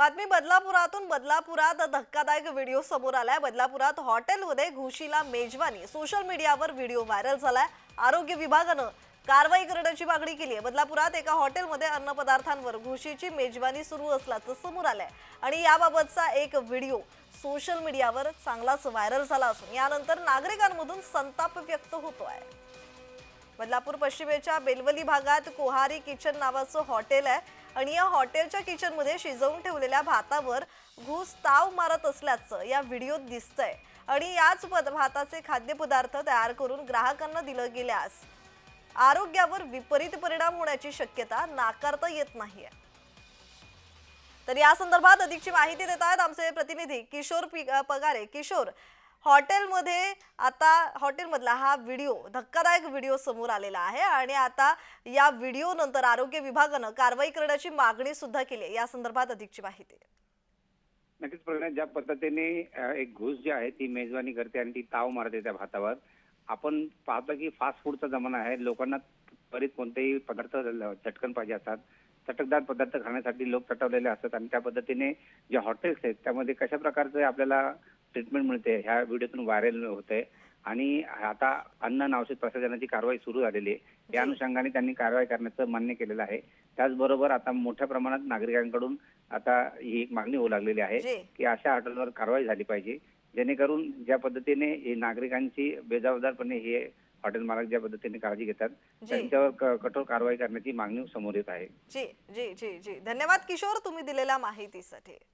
बातमी बदलापुरातून. बदलापुरात धक्कादायक व्हिडिओ समोर आलाय. बदलापुरात हॉटेलमध्ये घुशीला मेजवानी. सोशल मीडियावर व्हिडिओ व्हायरल झालाय. आरोग्य विभागानं कारवाई करण्याची मागणी केली आहे. बदलापुरात एका हॉटेलमध्ये अन्नपदार्थांवर घुशीची मेजवानी सुरू असल्याचं समोर आलंय. आणि याबाबतचा एक व्हिडिओ सोशल मीडियावर चांगलाच व्हायरल झाला असून यानंतर नागरिकांमधून संताप व्यक्त होतो आहे बदलापूर पश्चिमेच्या बेलवली भागात कोहारी किचन नावाचं हॉटेल आहे आणि या हॉटेलच्या किचनमध्ये शिजवून ठेवलेल्या भातावर घुस ताव मारत असल्याचं या व्हिडिओत दिसतंय. आणि याच पद भाताचे खाद्यपदार्थ तयार करून ग्राहकांना दिलं गेल्यास आरोग्यावर विपरीत परिणाम होण्याची शक्यता नाकारता येत नाहीये. तर या संदर्भात अधिकची माहिती देत आहेत आमचे प्रतिनिधी किशोर पगारे. किशोर हॉटेलमध्ये आता हॉटेलमधला हा व्हिडिओ धक्कादायक व्हिडिओ समोर आलेला आहे आणि आता या व्हिडिओ नंतर आरोग्य विभागानं कारवाई करण्याची मागणी सुद्धा केली आहे. या संदर्भात अधिकची माहिती. नक्कीच प्रवीण ज्या पद्धतीने एक घुस जी आहे ती मेजवानी करते आणि ती ताव मारते त्या भातावर. आपण पाहतो की फास्ट फूडचा जमाना आहे. लोकांना त्वरित कोणतेही पदार्थ चटकन पाहिजे असतात. चटकदार पदार्थ खाण्यासाठी लोक चटवलेले असतात आणि त्या पद्धतीने जे हॉटेल्स आहेत त्यामध्ये कशा प्रकारचे आपल्याला ट्रीटमेंट मिळते. ह्या व्हिडिओतून व्हायरल होते. आणि आता अन्न आणि औषध प्रशासनाची कारवाई सुरू झालेली आहे. या अनुषंगाने त्यांनी कारवाई करण्याचं मान्य केलेलं आहे. त्याचबरोबर आता मोठ्या प्रमाणात नागरिकांकडून आता ही एक मागणी होऊ लागलेली आहे की अशा हॉटेलवर कारवाई झाली पाहिजे. जेणेकरून ज्या पद्धतीने हे नागरिकांची बेजबाबदारपणे हे हॉटेल मालक ज्या पद्धतीने काळजी घेतात त्यांच्यावर कठोर कारवाई करण्याची मागणी समोर येत आहे. जी जी जी जी. धन्यवाद किशोर तुम्ही दिलेल्या माहितीसाठी.